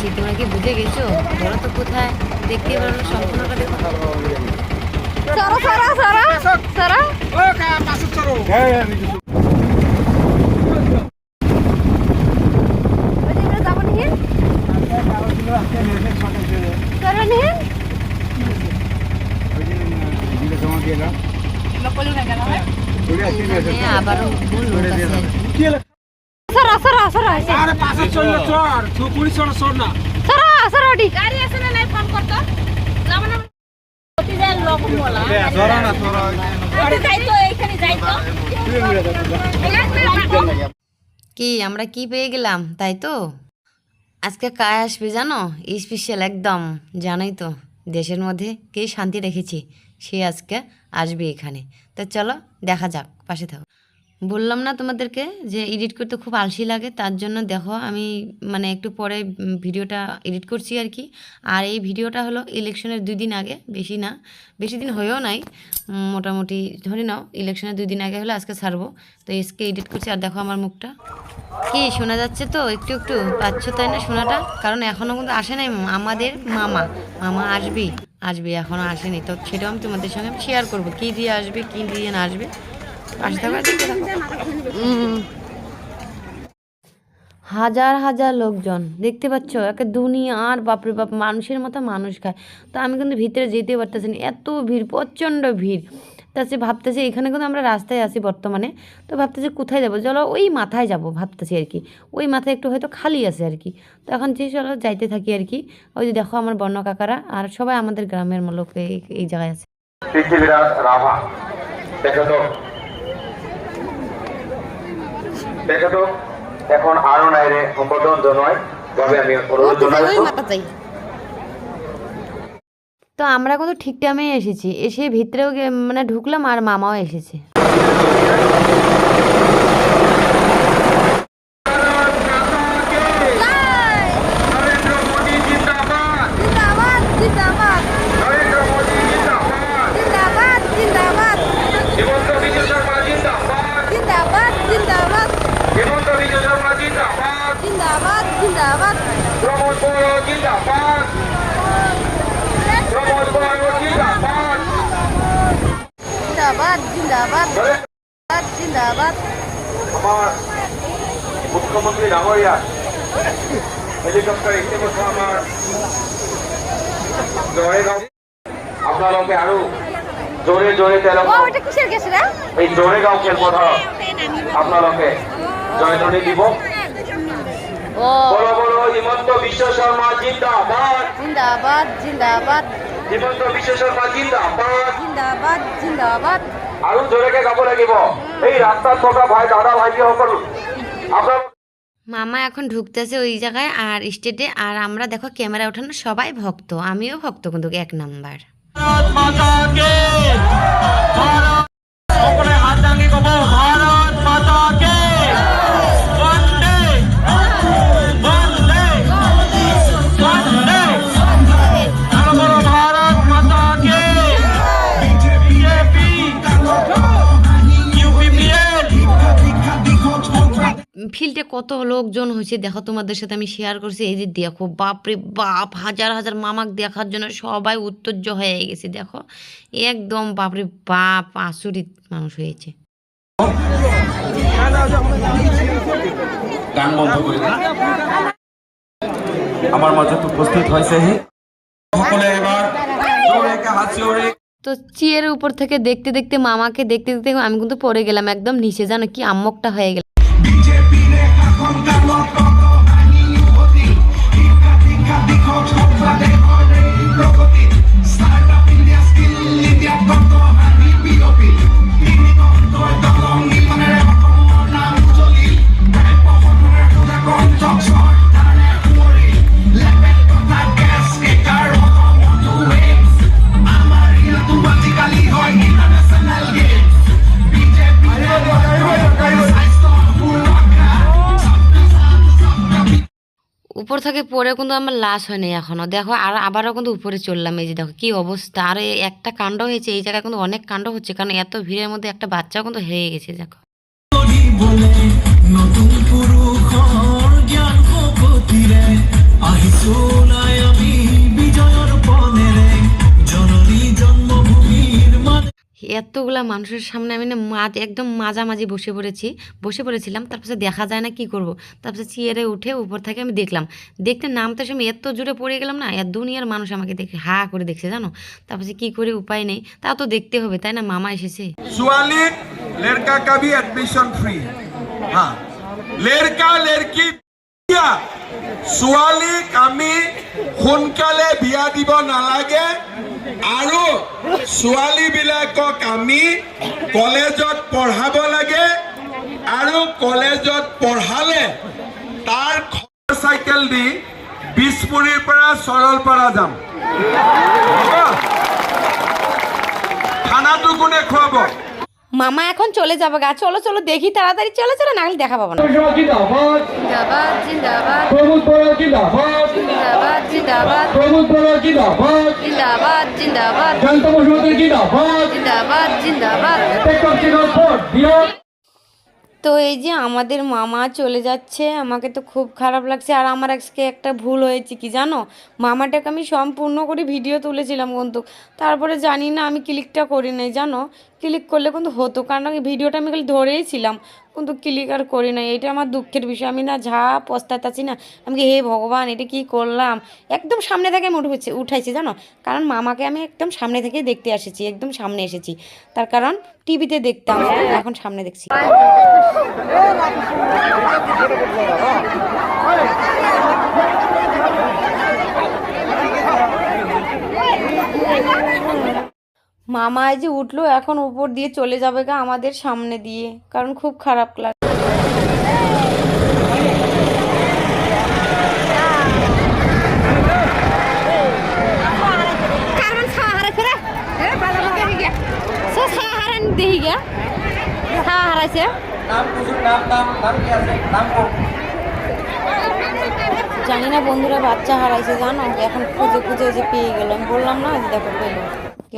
যাচ্ছি তোমরা কি বুঝে গেছো? বলো তো কোথায়? দেখতে পারো সম্পূর্ণটা দেখো। সরো সরো সরো সরো। ওই যে আমরা যাব নিয়ে। সরো নিয়ে। এখানে আবারও ভুল আর কি। সরো সরো সরো। আরে পাশে চললে চর চুপুরি চড় চড় না। সরো সরো ডি গাড়ি আছে না নাই? ফোন করতো যাব না। প্রতিদিন লোক বলা। ধরা না ধরা। আরে যাই তো এইখানে যাই তো। কি আমরা কি পেয়ে গেলাম তাই তো? আজকে কায় আসবে জানো? স্পেশাল একদম জানোই তো। দেশের মধ্যে কে শান্তি রেখেছি সে আজকে আসবে এখানে। তো চলো দেখা যাক পাশে থাকো। বললাম না তোমাদেরকে যে এডিট করতে খুব আলসি লাগে, তার জন্য দেখো আমি মানে একটু পরে ভিডিওটা এডিট করছি আর কি। আর এই ভিডিওটা হলো ইলেকশনের দুই দিন আগে, বেশি না, বেশি দিন হয়েও নাই মোটামুটি ধরে নাও ইলেকশনের দুই দিন আগে হলো আজকে ছাড়বো। তো এসকে এডিট করছি, আর দেখো আমার মুখটা। কি শোনা যাচ্ছে তো? একটু একটু, পাচ্ছ তাই না শোনাটা? কারণ এখনও কিন্তু আসে নাই আমাদের মামা। মামা আসবি আসবে এখনও আসেনি। তো সেটাও আমি তোমাদের সঙ্গে শেয়ার করব। কী দিয়ে আসবে, কী দিয়ে না আসবে? হাজার হাজার লোকজন। দেখতে পাচ্ছ একে দুনিয়া আর বাপরে বাপ মানুষের মতো মানুষ খায়। তো আমি কিন্তু ভিতরে যেতে পারতেছি না। এত ভিড় প্রচণ্ড ভিড়। তা সে ভাবতেছি এখানে কিন্তু আমরা রাস্তায় আছি বর্তমানে। তো ভাবতেছি কোথায় যাব? চলো ওই মাথায় যাব ভাবতেছি আর কি। ওই মাথায় একটু হয়তো খালি আছে আর কি। তো এখন যে চলো যাইতে থাকি আর কি। ওই যে দেখো আমার বর্ণ কাকারা আর সবাই আমাদের গ্রামের লোক এই- এই জায়গায় আছে। এখন আরও নাইরে সম্বোধন জনায়। তবে আমি অনুরোধ তো আমরা কিন্তু ঠিক টাইমে এসেছি। এসে ভিতরেও মানে ঢুকলাম আর মামাও এসেছে নরেন্দ্র মোদী জিন্দাবাদ জিন্দাবাদ জিন্দাবাদ নরেন্দ্র মোদী জিন্দাবাদ জিন্দাবাদ জিন্দাবাদ হিমন্ত বিশ্ব শর্মা জিন্দাবাদ জিন্দাবাদ জিন্দাবাদ হিমন্ত বিশ্ব শর্মা জিন্দাবাদ জিন্দাবাদ জিন্দাবাদ প্রমোদ বড় জিন্দাবাদ জিন্দাবাদ জিন্দাবাদ আমার মুখ্যমন্ত্রী ডাঙরিয়া হেলিকপ্টার বছর আমার জোরেগাঁও আপোনালোকে আৰু জোৰে জোৰে ও তেওঁলোকক ওটা কিসের গ্যাস এই জোৰেগাঁও খেলপথাৰত আপোনালোকে জয়ধ্বনি দিব। ও। বলো বলো হিমন্ত বিশ্ব শৰ্মা জিন্দাবাদ। জিন্দাবাদ জিন্দাবাদ। হিমন্ত বিশ্ব শৰ্মা জিন্দাবাদ। জিন্দাবাদ জিন্দাবাদ। আৰু জোৰেকে গাব লাগিব। এই ৰাস্তাত থকা ভাই দাদা ভাইটিসকল আপোনালোক মামা এখন ঢুকতেছে ওই জায়গায় আর স্টেটে আর আমরা দেখো ক্যামেরা ওঠানো সবাই ভক্ত। আমিও ভক্ত কিন্তু এক নাম্বার। ফিল্ডে কত লোকজন হয়েছে? দেখো তোমাদের সাথে আমি শেয়ার করছি। এই যে দেখো বাপরে বাপ হাজার হাজার মামাক দেখার জন্য সবাই উত্তর্য হয়ে গেছে দেখো। একদম বাপরে বাপ আচরিত মানুষ হয়েছে। গান বন্ধ কৰি আমাৰ মাজত উপস্থিত সকলে জোৰেকে তো চেয়ারের উপর থেকে দেখতে দেখতে মামাকে দেখতে দেখতে আমি কিন্তু পড়ে গেলাম একদম নিচে জানো কি আম্মকটা হয়ে গেল উপর থেকে পরে কিন্তু আমার লাশ হয়নি এখনও দেখো, আর আবারও কিন্তু উপরে চললাম। এই যে দেখো, কী অবস্থা। আর একটা কাণ্ড হয়েছে, এই জায়গায় কিন্তু অনেক কাণ্ড হচ্ছে, কারণ এত ভিড়ের মধ্যে একটা বাচ্চাও কিন্তু হেরে গেছে, দেখো। এতগুলা মানুষের সামনে আমি না মাঝ, একদম মাঝামাঝি বসে পড়েছি। বসে পড়েছিলাম, তারপরে দেখা যায় না, কি করব? তারপরে চেয়ারে উঠে উপর থেকে আমি দেখলাম। দেখতে নামতে সময় এত জোরে পড়ে গেলাম না এত দুনিয়ার মানুষ আমাকে দেখে হা করে দেখছে, জানো? তারপরে কি করে উপায় নেই, তা তো দেখতে হবে, তাই না? মামা এসেছে। ছোৱালীক লেৰকা কাবি এডমিশ্যন ফ্ৰী হা লেৰকা লেৰকি বিয়া। ছোৱালীক আমি সোনকালে বিয়া দিব নালাগে আৰু ছোৱালীবিলাকক আমি কলেজত পঢ়াব লাগে আৰু কলেজত পঢ়ালে তাৰ চাইকেল দি বিছপুৰীৰ পৰা চৰলপাৰা যাম? খানাটো কোনে খুৱাব মামা এখন চলে যাবে গা। চলো চলো দেখি তাড়াতাড়ি। চলো চলো নাহলে দেখা পাবো না। তো এই যে আমাদের মামা চলে যাচ্ছে আমাকে তো খুব খারাপ লাগছে। আর আমার আজকে একটা ভুল হয়েছে কি জানো? মামাটাকে আমি সম্পূর্ণ করে ভিডিও তুলেছিলাম কিন্তু তারপরে জানি না আমি ক্লিকটা করি নাই জানো? ক্লিক করলে কিন্তু হতো। কারণ ভিডিওটা আমি খালি ধরেই ছিলাম। কিন্তু ক্লিক আর করি নাই। এটা আমার দুঃখের বিষয়। আমি না যা পস্তাতাছি না, আমি হে ভগবান, এটা কি করলাম? একদম সামনে থেকে আমি উঠেছি, উঠাইছি, জানো? কারণ মামাকে আমি একদম সামনে থেকে দেখতে এসেছি, একদম সামনে এসেছি। তার কারণ টিভিতে দেখতাম, এখন সামনে দেখছি। মামা যে উঠল এখন উপর দিয়ে চলে যাবে গা আমাদের সামনে দিয়ে কারণ খুব খারাপ লাগে দেখি গিয়া। আছে জানি না বন্ধুরা বাচ্চা হারাইছে জানো? এখন খুঁজে খুঁজে যে পেয়ে গেলাম। বললাম না দেখো পেল।